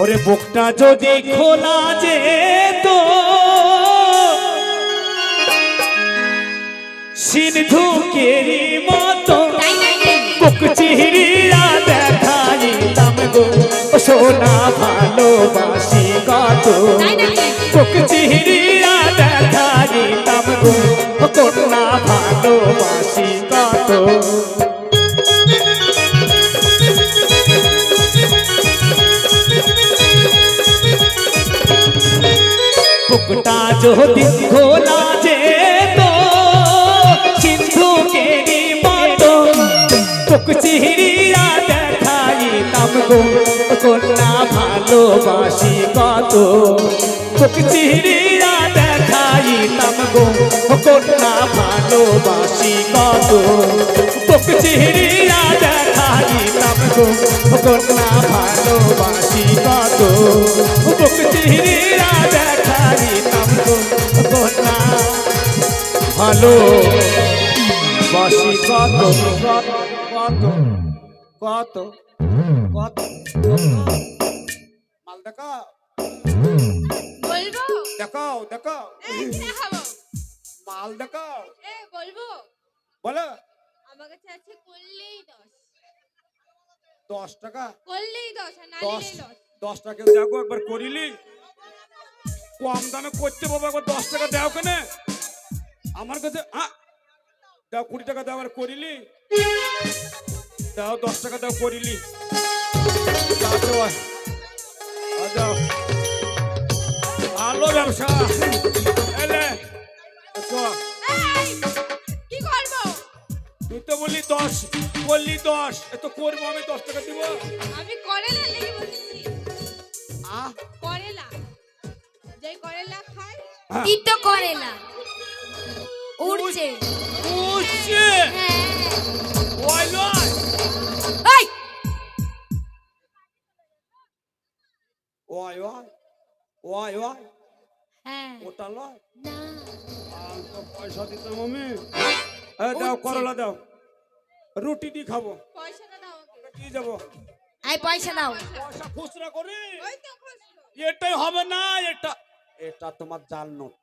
ওরে বুকটা যদি খোলা যেত, সিন্ধু কেরি মতো বুক চিহরিয়া দেখাইতাম গো। সোনা ভালোবাসি কত বুক চিহরিয়া দেখাইতাম গো। কন্যা ভালোবাসি কত যদি খোলা যেত সিন্ধু কেরি মতো বুক চিহরিয়া দেখাইতাম গো। কন্যা ভালোবাসি কত, বুক চিহরিয়া দেখাইতাম গো। কন্যা ভালোবাসি কত, বুক গো কন্যা ভালোবাসি কত বুক চিহরিয়া দেখাইতাম গো কন্যা ভালো বাসি কত কত কত কত মাল দেখাও বলব? দেখাও দেখাও মাল দেখাও এ বলব। বলো। আমার কাছে আছে করলেই দশ। দশ টাকা? করলেই দশ আর না দশ নিলেই দশ। দশ টাকা দেখো একবার করিলি? কম দামে করতে বাবা একবার দশ টাকা দাও কেন? আমার কাছে দাও কুড়ি টাকা দাও আর করিলি? দাও দশ টাকা দাও করিলি। যাও। ভালো ব্যবসা। এলে তুই তো বললি দশ বললি দশ এ তো করব আমি দশ টাকা দিব। আমি করেলা লেগে বসেছি। আহ। করেলা। যে করেলা খায় হ্যাঁ। তিতো করেলা। উড়ছে। হ্যাঁ। ওই লয় এই! ওই ওই ওই ওই হ্যাঁ। ওটা লয়। না। আর তো পয়সা দিতাম আমি এ দাও করলা দাও। রুটি দিয়ে খাব। পয়সাটা দাও পয়সা দাও। পয়সা খুচরা করে? ওই তো খুচরো। এটাই হবে না এটা এটা তোমার জাল নোট।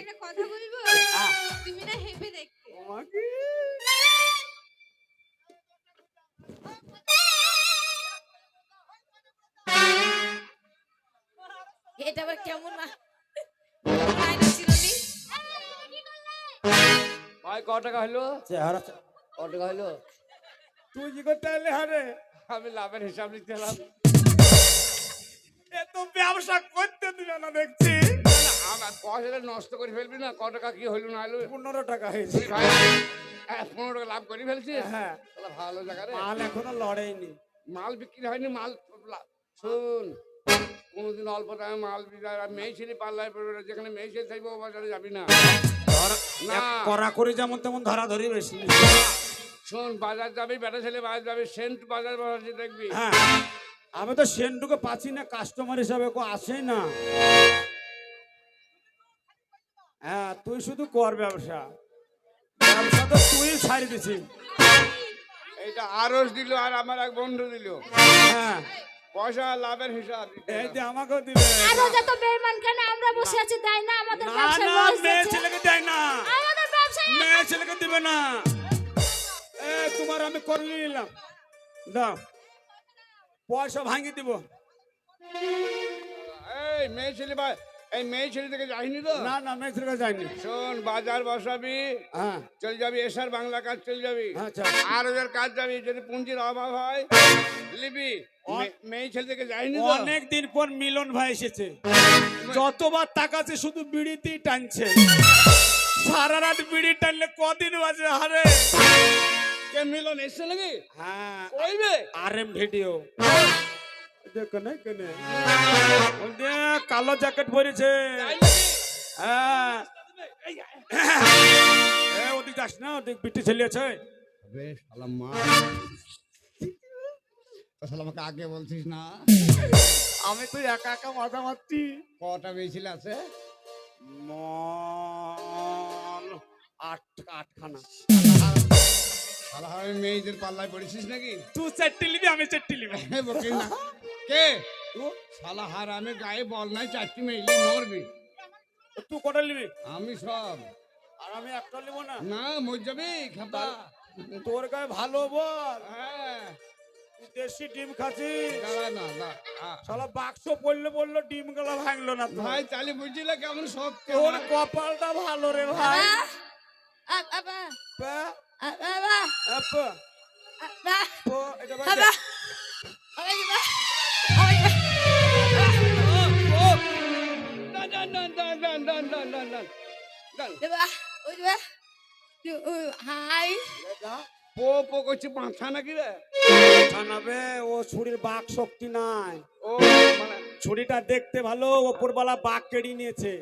একটা কথা বলব? তুমি না হেভে দেখতে। তোমাকে এটা আবার কেমন না? ভাই ক টাকা হলো? চেহারা ক টাকা হলো তুই কি করতে এলে হারে আমি লাভের হিসাব লিখতে এলাম এ তো ব্যবসা করতে দিবে না দেখছি আমার পয়সাটা নষ্ট করে ফেলবি না ক টাকা কি হইল না হলো পনেরো টাকা হয়েছে ভাই হ্যাঁ, পনেরো টাকা লাভ করে ফেলছি হ্যাঁ তাহলে ভালো জায়গা রে মাল এখনও লড়েইনি মাল বিক্রি হয়নি মাল শোন কোনোদিন অল্প দামে মাল বিক্রি মেয়ে ছেলে পাল্লায় পড়বে যেখানে মেয়ে ছেলে থাকবে ও বাজারে যাবি না। করা করে যেমন তেমন ধরা ধরি বেশি। শোন বাজার যাবি বেটা ছেলে বাজার যাবি সেন্ট বাজার বাজার দেখবি। হ্যাঁ আমি তো সেন্টুকে পাচ্ছি না কাস্টমার হিসাবে কো আসেই না। হ্যাঁ তুই শুধু কর ব্যবসা। ব্যবসা তো তুই ছাড়ি দিছি এইটা আরস দিল আর আমার এক বন্ধু দিল। হ্যাঁ পয়সা লাভের হিসাব এই যে আমাকেও দিবে। আরও যত বেমান কেন আমরা বসে আছি তাই না আমাদের না ব্যবসায় না মেয়ে ছেলেকে দেয় না। আমাদের ব্যবসায় মেয়ে ছেলেকে দিবে না। এ তোমার আমি করে নিলাম। দাও। পয়সা ভাঙি দিব। এই মেয়ে ছেলে ভাই এই মেয়ে ছেলে থেকে যাইনি তো? না না মেয়ে ছেলেকে যায়নি শোন বাজার বসাবি হ্যাঁ। চলে যাবি এসার বাংলা কাজ চলে যাবি। আচ্ছা। আর ওদের কাজ যাবি যদি পুঁজির অভাব হয় লিবি। মেয়ে ছেলে থেকে অনেক দিন পর মিলন ভাই এসেছে। যতবার তাকাচ্ছে শুধু বিড়িতেই টানছে। সারা রাত বিড়ি টানলে কদিন বাজে হারে কে মিলন এসছে নাকি? হ্যাঁ। কইবে? আর এম ভিডিও কেনে কেনে ওই কালো জ্যাকেট পরেছে। হ্যাঁ। এ, ওদিক যাস না ওদিক বিটি ছেলে আছে। মা। তো শালা আমাকে আগে বলছিস না। আমি তো একা একা মাথা মারছি। কটা মেয়ে আছে? আট আটখানা। শালা আমি মেয়েদের পাল্লায় পড়েছিস নাকি? তুই চারটি নিবি আমি চারটি নিবি। বকিস না। কে? শালা হার আমি গায়ে বল নাই চারটি মেইলি মরবি। তুই কটা নিবি? আমি সব। আর আমি একটা নিবো না। না মর যাবি খেপা তোর গায়ে ভালো বল। হ্যাঁ। দেশি ডিম খাচ্ছিস দাঁড়া না। আ, শালা বাক্স পড়লে বলল ডিমগুলো ভাঙলো না তো ভাই তাহলে বুঝলে কেমন সব তোর কপালটা ভালো রে ভাই আ- আবা, পা, আ- আবা, আপা, আবা, পো, এটা বাদ আবা। দে। আবা, আবা, আবা, ডান ডান ডান আবা, আবা। হাই যা। পো পো করছি পাঁচা নাকি রে? জানাবে ও ছুরির বাক শক্তি নাই। ও মানে ছুরিটা দেখতে ভালো ওপরবেলা বাঘ কেড়ে নিয়েছে।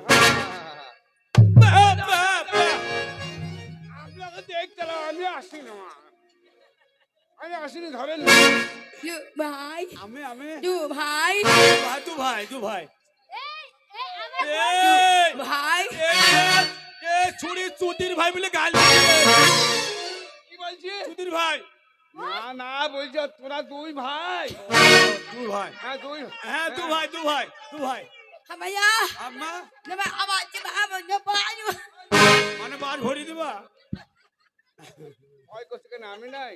আপনাকে দেখতে আমি আসি না আমি আসিনি ধরেন ভাই। আমি আমি? ইউ, ভাই। ভাই তু ভাই তু ভাই। এই, এই, আমার এই, ভাই। এই, ছুরি চুদির ভাই বলে গাল দিচ্ছে। বলছি? ভাই। না না বলছি তোরা দুই ভাই। তু ভাই। হ্যাঁ দুই। হ্যাঁ ভাই তু ভাই তু ভাই। হামায়া আম্মা। মানে বাস ভরি দিবা? ভয় করছে কেন? আমি নাই।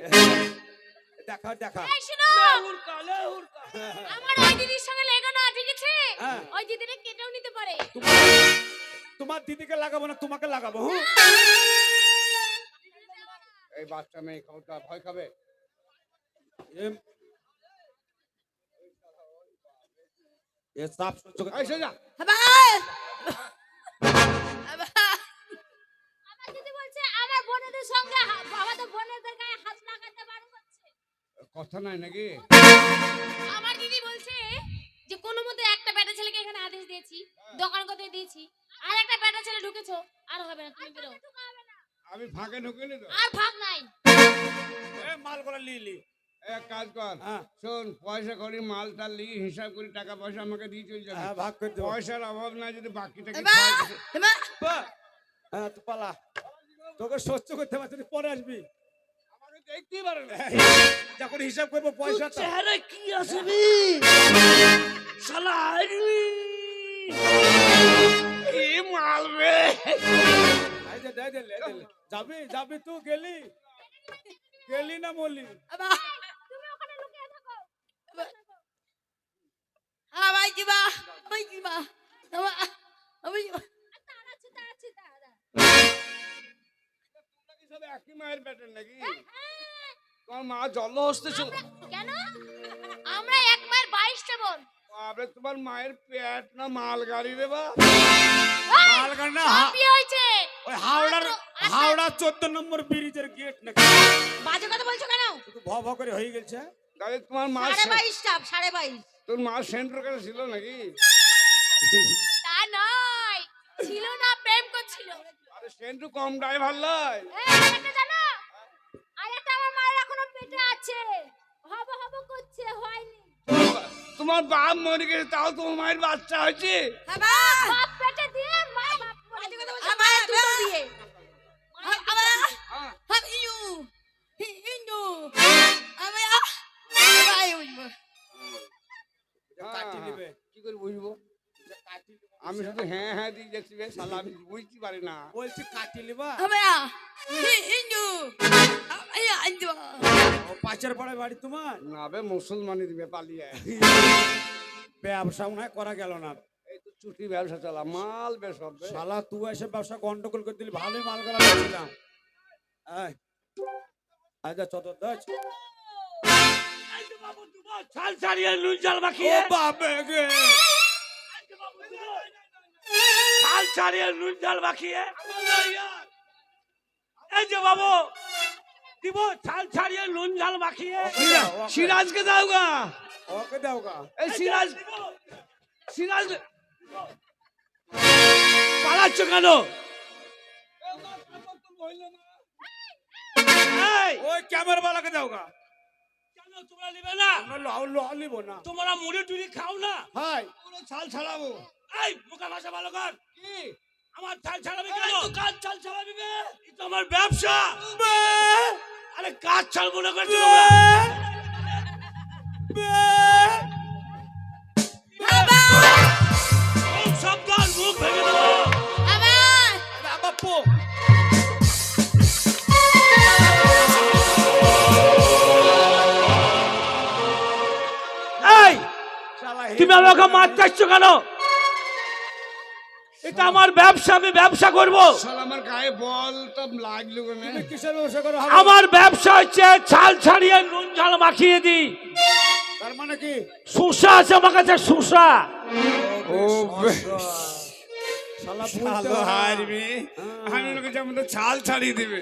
দেখা দেখা। এই শোনো। আমার ওই দিদির সঙ্গে লেগো না ঠিক আছে? হ্যাঁ। ওই কেটেও নিতে পারে। তোমার তোমার দিদিকে লাগাবো না তোমাকে লাগাবো হ্যাঁ? এই বাচ্চা মেয়ে খাওয়া ভয় খাবে? কথা নাই নাকি? আমার দিদি বলছে যে কোনো মতে একটা বেটা ছেলেকে এখানে আদেশ দিয়েছি দোকান করতে দিয়েছি আর একটা বেটা ছেলে ঢুকেছো আর হবে না তুমি বেরো। আমি ফাঁকে ঢুকিনি তো। আর ভাগ নাই। এ মাল করে লিলি এক কাজ কর হ্যাঁ। শোন পয়সা করি মালটা লি হিসাব করি টাকা পয়সা আমাকে দিয়ে চলে যাবে। হ্যাঁ ভাগ করে দেবো। পয়সার অভাব নাই যদি বাকিটা কি হাবা খাওয়াই দিতে- হাবা বা, হ্যাঁ তুই পালা। তোকে সহ্য করতে পারছি না, পরে আসবি। আমাকে দেখতেই পারে না। যখন হিসাব করব পয়সা চেহারা কি আসবি শালা আইলি কি মাল রে। যাবি যাবি তু গেলি। গেলি না মলি? মায়ের নাকি? তোমার মা এক মায়ের বাইশটা তোমার মায়ের পেট না মালগাড়ি রে বা। মালগাড়ি না হয়েছে। ওই হাওড়ার হাওড়া চোদ্দ নম্বর ব্রিজের গেট নাকি? বাজে কথা বলছো কেন? শুধু ভ ভ করে হয়ে গেছে। তাহলে তোমার মা সাড়ে বাইশ সাড়ে বাইশ। তোর মা সেন্টার কাছে ছিল নাকি? তা নয় ছিল না প্রেম করছিল। আরে সেন্টু কম ড্রাইভার লয়। এই, আরেকটা জানো? আরেকটা আমার মায়ের এখনও পেটে আছে। হব হব করছে হয়নি। তোমার- বাপ মরে গেছে তাও তোমার মায়ের বাচ্চা হয়েছে? হাবা বাপ। পেটে দিয়ে মা বাপ বলছো হাবা দুটো বিয়ে। আমি শুধু হ্যাঁ হ্যাঁ দিয়ে দেখছি বে শালা আমি বুঝতে পারি না। বলছি কাটি নিবা হাবা হাবা ও পাশের পাড়ায় বাড়ি তোমার? না বে মুসলমানি দিবে পালিয়ে ব্যবসা মনে হয় করা গেল না। এই তো চুটি ব্যবসা চালা মাল বে সব বে। শালা তুই এসে ব্যবসা গন্ডগোল করে দিলি ভালোই মাল করা বলছিলাম এই আচ্ছা চতুর্দশ ছাল ছাড়িয়ে নুন জাল মাখিয়ে। বাবে গে ছাড়িয়ে নুন জাল মাখিয়ে। এই যে বাবু দিব ছাল ছাড়িয়ে নুন ঝাল মাখিয়ে। সিরাজকে দাও গা। ওকে এই সিরাজ সিরাজ পালাচ্ছ কেন? ওই ক্যামেরা বালাকে তোমরা নিবে না? তোমরা মুড়ি টুড়ি খাও না? পুরো ছাল ছাড়াবো। এই বোকা ভাষা ভালো কর। কি? আমার চাল ছাড়াবি কেন? তো কাজ চাল ছাড়াবি বে? এটা আমার ব্যবসা। আরে কাজ ছাড়বো না করছ তুমি আমাকে মাছ চাচ্ছ কেন? এটা আমার ব্যবসা আমি ব্যবসা করব। শালা আমার গায়ে বল তো লাগল কেন? কিসের ব্যবসা করো? আমার ব্যবসা হচ্ছে ছাল ছাড়িয়ে নুন ঝাল মাখিয়ে দিই। তার মানে কি? সুসা আছে আমার কাছে সুসা। ও শালা ভালো হারবি আমি লোকে যেমন ছাল ছাড়িয়ে দিবে।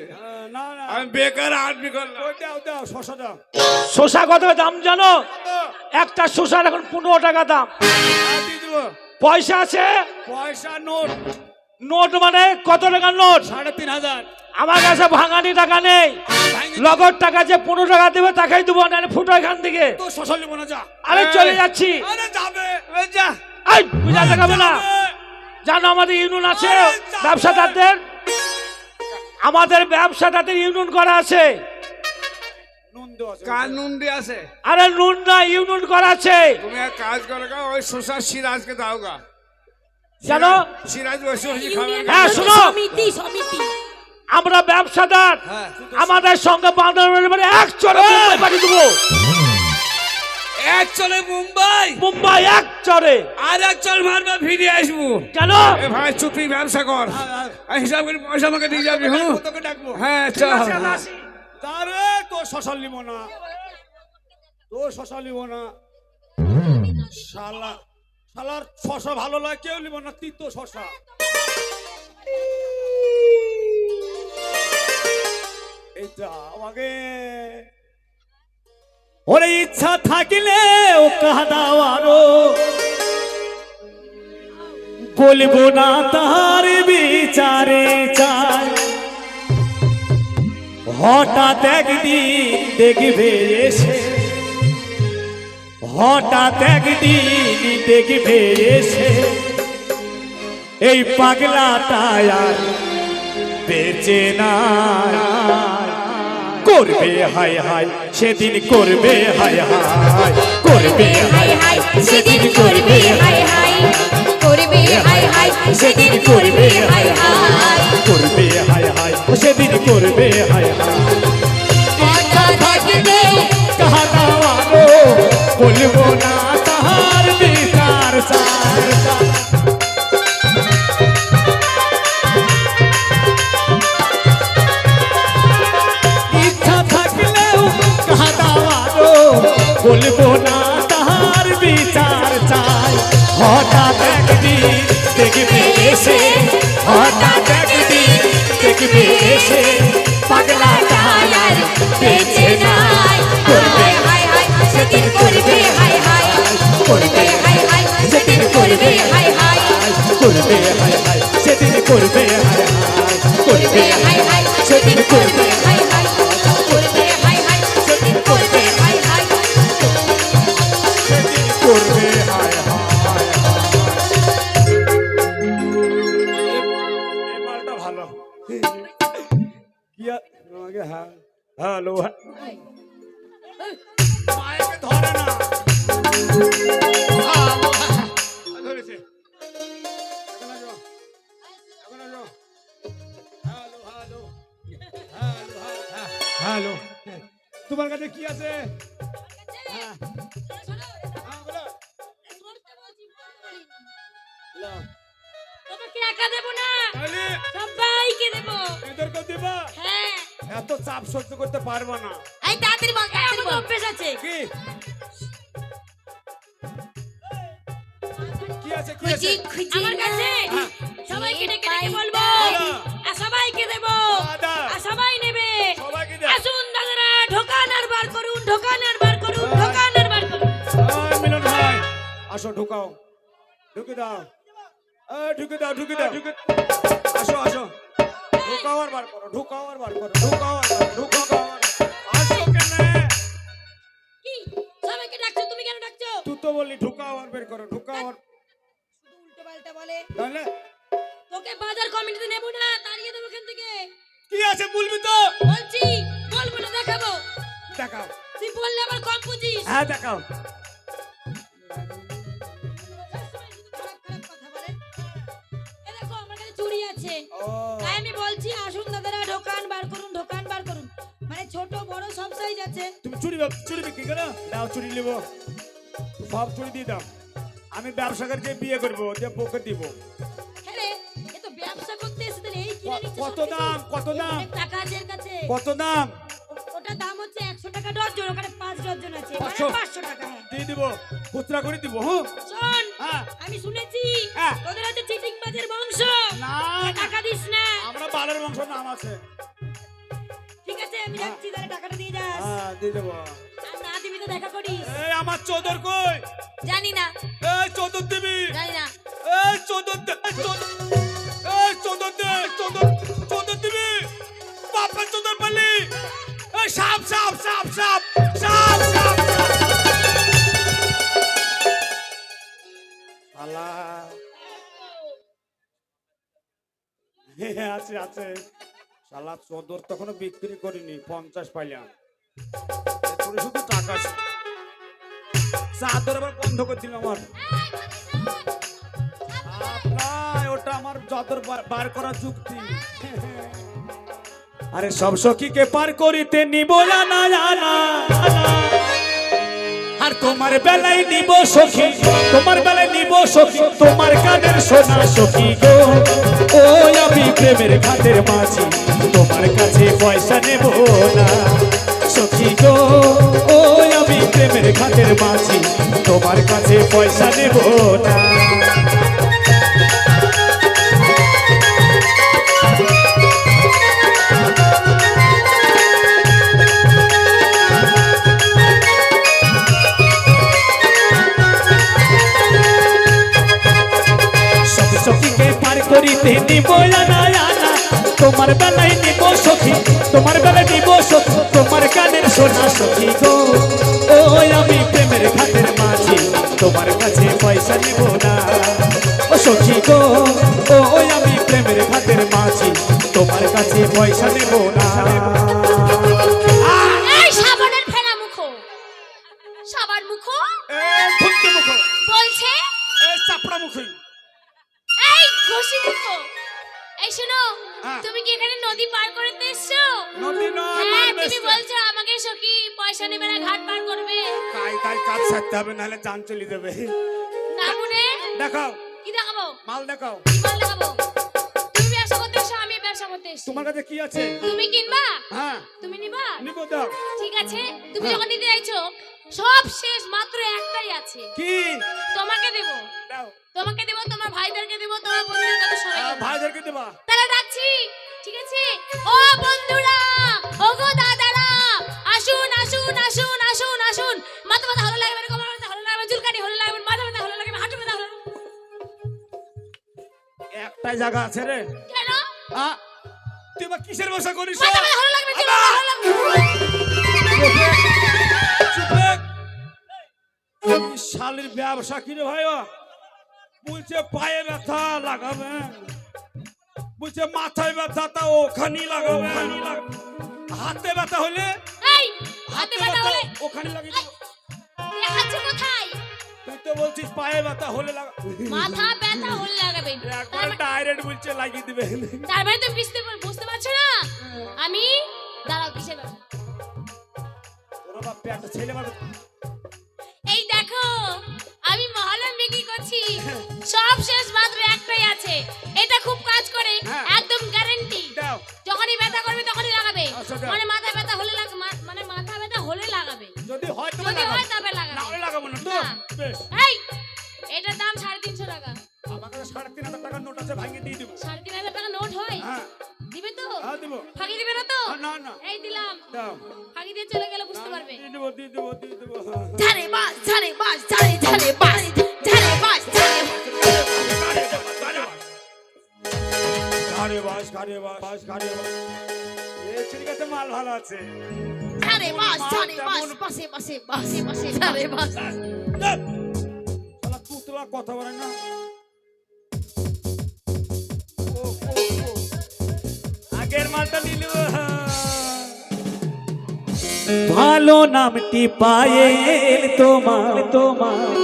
না না। আমি বেকার আর্মি করলাম। ওই দাও দাও শশা দাও। শসা কত দাম জানো? একটা শসার এখন পনেরো টাকা দাম। দিয়ে দেবো। পয়সা আছে? পয়সা নোট। নোট মানে কত টাকার নোট? সাড়ে তিন হাজার। আমার কাছে ভাঙানি টাকা নেই। নগদ টাকা। যে পনেরো টাকা দেবে তাকেই দেবো না ফুটো এখান থেকে। আরে চলে যাচ্ছি। আরে যা। বুঝা দেখাবে না। জানো আমাদের ইউনিয়ন আছে? ব্যবসাদারদের? আমাদের ব্যবসাদারদের ইউনিয়ন করা আছে। নুন দিয়ে আছে? আরে নুন না ইউনিয়ন করা তুমি এক কাজ করো গা ওই সিরাজকে দাও গা। জানো সিরাজ বসে বসে খাবে হ্যাঁ, শোনো। সমিতি সমিতি। আমরা ব্যবসাদার। হ্যাঁ। আমাদের সঙ্গে এক চড়ে মুম্বাই পাঠিয়ে দেবো। এক চলে মুম্বাই? মুম্বাই এক চড়ে আর এক চল মারবা ফিরে আসব। কেন? এ ভাই চুপি ব্যবসা কর। আর হিসাব করে পয়সা আমাকে দিয়ে যাবি হ্যাঁ তোকে ডাকবো। হ্যাঁ চল। তারে তো শশা নিব না তো শশা নিব না শালা, শালার শশা ভালো লাগে, কেউ নিব না, তিতো শশা। আমাকে ওরে ইচ্ছা থাকিলে ও কাদাও আরও। বলব না তার বিচারে হঠাৎ একদিন দেখবে এসে। হঠাৎ একদিন দেখবে এসে। এই পাগলাটা আর বেঁচে না। করবে হাই হাই, সেদিন করবে হাই হাই। করবে হাই হাই, সেদিন করবে হাই হাই। করবে হাই হাই, সেদিন করবে হাই হাই। করবে হাই করবে সেদিন করবে তোমার কাছে কি আছে? হ্যাঁ হ্যাঁ বলো বলো। তোমাকে একা দেব না। তাহলে? সবাইকে দেব। এদেরকে দিবা? হ্যাঁ। এত চাপ সহ্য করতে পারব না। এই তাড়াতাড়ি বল আমার অভ্যেস আছে। কি? কি আছে কি আছে? আমার কাছে। সবাইকে ডেকে ডেকে বলব। আর সবাইকে দেব। আর সবাই নেবে। আসো ঢুকাও। ঢুকে দাও। ঢুকে দাও ঢুকে দাও। ঢুকে আসো আসো। ঢুকাও আর বার করো ঢুকাও আর বার করো ঢুকাও আর করো, ঢুকাও আসো কেন। কি? সবাইকে ডাকছো তুমি কেন ডাকছো? তুই তো বললি ঢুকাও আর বের করো ঢুকাও আর উল্টো পাল্টা বলে। তাহলে? তোকে বাজার কমিটিতে নেব না তাড়িয়ে দেবো এখান থেকে। কি আছে বলবি তো? বলছি বলব না দেখাবো। দেখাও। তুই বললে আবার কম বুঝিস। হ্যাঁ দেখাও। আছে। তাই আমি বলছি আসুন দাদারা ঢোকান বার করুন ঢোকান বার করুন। মানে ছোট বড় সব সাইজ আছে। তুমি চুরি চুরি বিক্রি করো? দাও চুরি নেব। সব চুরি দিয়ে দাও। আমি ব্যবসাকারকে বিয়ে করব যে বউকে দিব। হ্যাঁ ব্যবসা কত দাম কত দাম? টাকা আছে কাছে। কত দাম? ওটা দাম হচ্ছে একশো টাকা ডজন ওখানে পাঁচ ডজন আছে। মানে পাঁচশো? টাকা হ্যাঁ। দিয়ে দিব। খুচরা করে দিব হ্যাঁ? আমি শুনেছি হ্যাঁ। তোদের হচ্ছে চিটিং বাজের বংশ। না টাকা দিস না। আমরা বালের বংশ নাম আছে। ঠিক আছে আমি যাচ্ছি তাহলে টাকাটা দিয়ে যাস। হ্যাঁ দিয়ে দেবো। না দিবি তো দেখা করিস। এই আমার চোদর কই? জানি না। এই চোদর দিবি? জানি না। এই চোদর দে চোদর এই চোদর দে চোদর চোদর দিবি? বাপা চোদর পালি? এই সাপ সাপ সাপ সাপ সাপ সাপ। আছে আছে। শালা চোদর তখনও বিক্রি করিনি, পঞ্চাশ পাইলাম। শুধু টাকা চাদর আবার বন্ধ আমার আরে সব সখীকে পার করিতে নিব না আর তোমার বেলায় নিব সখী, তোমার বেলায় নিব সখী, তোমার কানের সোনা সখী গো। ও প্রেমের খাতের মাঝি, তোমার কাছে পয়সা নেব না। সখী গো ও আমি প্রেমের খাতের মাঝি, তোমার কাছে পয়সা নেব না। করিতে আনা আনা তোমার বেলায় নিব সখী, তোমার বেলায় নিব সখী, তোমার কানের সোনা সখী গো। ও আমি প্রেমের ঘাটের মাঝি, তোমার কাছে পয়সা নেব না। ও সখী গো ও আমি প্রেমের ঘাটের মাঝি, তোমার কাছে পয়সা নেব না। জান চলে যাবে দেখাও। কি দেখাবো? মাল দেখাও। মাল দেখাবো? তুমি ব্যবসা করতে এসো আমি ব্যবসা করতে এসছি। তোমার কাছে কি আছে? তুমি কিনবা? হ্যাঁ। তুমি নিবা? নিবো দাও ঠিক আছে তুমি হ্যাঁ। যখন নিতে চাইছো সব শেষ মাত্র একটাই আছে। কি? তোমাকে দেব। দাও। তোমাকে দেব তোমার ভাইদেরকে দেব তোমার বন্ধুদের কাছে দেব। ভাইদেরকে দেবা। তাহলে ডাকছি ঠিক আছে? ও বন্ধুরা ও গো দাদারা আসুন আসুন আসুন আসুন আসুন। মাথা না ভালো লাগবে একটাই জায়গা আছে রে? কেন? আ তুই আবার কিসের ব্যবসা করিস। শালির ব্যবসা কি রে ভাই? বলছে পায়ে ব্যথা লাগাবে। বলছে মাথায় ব্যথা তা ওখানে লাগাবে। হাতে ব্যথা হলে এই হাতে ব্যথা হলে ওখানে লাগিয়ে দেবো। তো বলছিস পায়ে ব্যথা হলে লাগা মাথা ব্যথা হলে লাগাবে। একবার ডাইরেক্ট বলছে লাগিয়ে দিবে। তার মানে তুমি বুঝতে বুঝতে পারছ না? আমি দাঁড়াও কিসের ব্যবসা ওরা বাপ পেটে ছেলে বাবা এই দেখো আমি মহলম বিক্রি করছি। সব শেষ মাত্র একটাই আছে। এটা খুব কাজ করে। হ্যাঁ। একদম গ্যারান্টি এই এটার দাম সাড়ে তিনশো টাকা আমার কাছে সাড়ে তিন হাজার টাকার নোট আছে ভাঙিয়ে দিয়ে দিব সাড়ে তিন হাজার টাকা নোট হয় হ্যাঁ দিবে তো হ্যাঁ দিব ফাঁকি দিবে না তো না না এই দিলাম দাও ফাঁকি দিয়ে চলে গেলে বুঝতে পারবে দিয়ে দেবো দিয়ে দেবো দিয়ে দেবো হ্যাঁ, হ্যাঁ। ঝাড়ে বাস ঝাড়ে বাস ঝাড়ে ঝাড়ে বাস ঝাড়ে বাস ঝাড়ে বাস ঘাড়ে বাস বাস ঘাড়ে বাস এ ঠিক আছে মাল ভালো আছে ঝাড়ে বাস ঝাড়ে বাস বাসে বাসে বাসে বাসে ঝাড়ে বাস ধ্যাৎ। শালা পুতলা কথা বলে না ও, ও, ও। আগের মালটা নিল ভালো নামটি পায়েল তোমার তোমার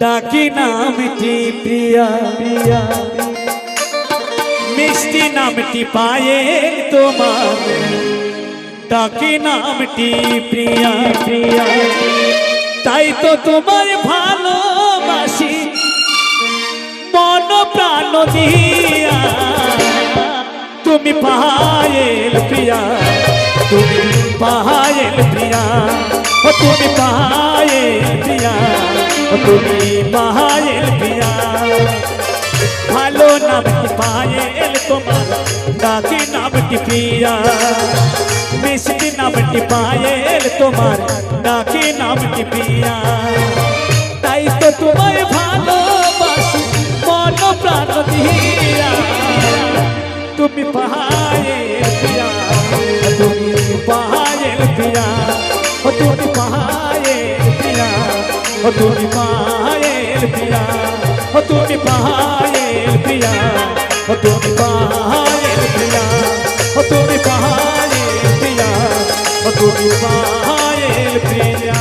ডাকি নামটি প্রিয়া প্রিয়া মিষ্টি নামটি পায়েল তোমার ডাকি নামটি প্রিয়া প্রিয়া তাই তো তোমার ভালোবাসি। মন প্রাণ দিয়া। তুমি পায়েল প্রিয়া, তুমি পায়েল প্রিয়া। ও তুমি পায়েল প্রিয়া, ও তুমি পায়েল প্রিয়া। ভালো নামটি পায়েল তোমার, ডাকি নামটি প্রিয়া। মিষ্টি নামটি পায়েল তোমার ডাকি নামটি প্রিয়া তাই তো তোমায় ভালোবাসি মন প্রাণ দিয়া তুমি পায়েল প্রিয়া তুমি পায়েল প্রিয়া ও তুমি পায়েল প্রিয়া ও তুমি পায়েল প্রিয়া ও তুমি পায়েল প্রিয়া ও তুমি পায়েল প্রিয়া ও তুমি পায়েল ও তুমি প্রিয়া।